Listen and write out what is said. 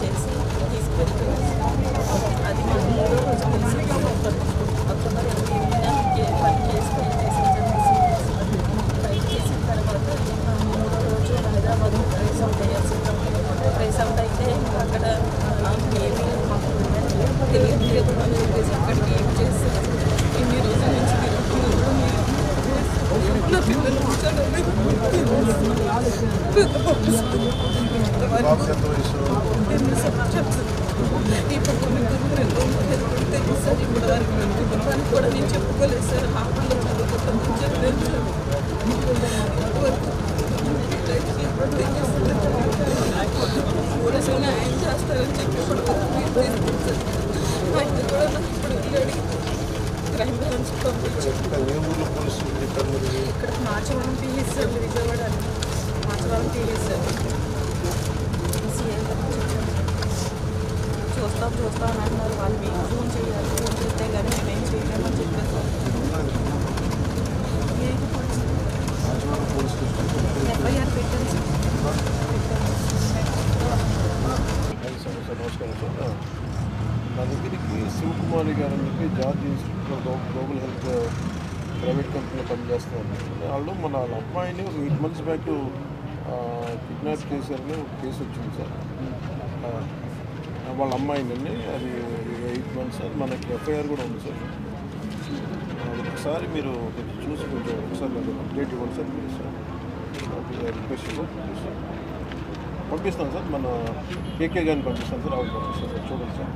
చేసి తీసుకెళ్తుంది అది మాకు మూడో రోజు తెలిసి అక్టోబర్ అక్టోబర్ పని చేసి ఫైట్ చేసి ఫైట్ చేసిన తర్వాత మూడో రోజు హైదరాబాద్ ప్రైస్ అవుట్ అయ్యాల్సి ప్రైస్ అవుట్ అయితే అక్కడ ఏమీ తెలియదు తెలియట్లేదు అని చెప్పేసి అక్కడికి ఏం చేసి ఇన్ని రోజుల నుంచి పిల్లలు మాట్లాడలేదు ఇప్పుడు కొన్ని రెండు రోజులు తెలుసు సార్ ఇప్పుడు వరకు మేము కూడా నేను చెప్పుకోలేదు సార్ హాస్టల్లో చదువుకుంటామని చెప్పలేదు చేస్తారని చెప్పి ఇప్పుడు ఆయన కూడా నాకు ఇప్పుడు వెళ్ళాడు క్రైమ్ బ్రాంచ్ పంపించారు ఇక్కడ మీరు మార్చవరం పిఎస్ విజయవాడ మార్చవరం చూస్తాం చూస్తాం అని అంటున్నారు. వాళ్ళు మీకు ఫోన్ చేయాలి ఫోన్ చేస్తే కానీ మేమేం చేయలేమని చెప్పారు ఎఫ్ఐఆర్ పెట్టారు నమస్కారం నా దగ్గరికి శివకుమారి గారు అని చెప్పి జార్జ్ ఇన్స్టిట్యూట్లో గ్లోబల్ హెల్త్ ప్రైవేట్ కంపెనీలో పనిచేస్తున్నారు వాళ్ళు మన అమ్మాయిని ఒక ఎయిట్ మంత్స్ బ్యాక్ కిడ్నాప్ చేశారని ఒక కేసు వచ్చింది సార్. వాళ్ళ అమ్మాయిందండి అది ఎయిట్ మంత్స్ అది మనకి ఎఫ్ఐఆర్ కూడా ఉంది సార్. అది ఒకసారి మీరు కొంచెం చూసి కొంచెం ఒకసారి నాకు అప్డేట్ ఇవ్వండి sir please sir. Request sir. పంపిస్తాను సార్. మన కేకే గారిని పంపిస్తాను సార్. ఆవిడ పంపిస్తాను సార్. చూడండి సార్.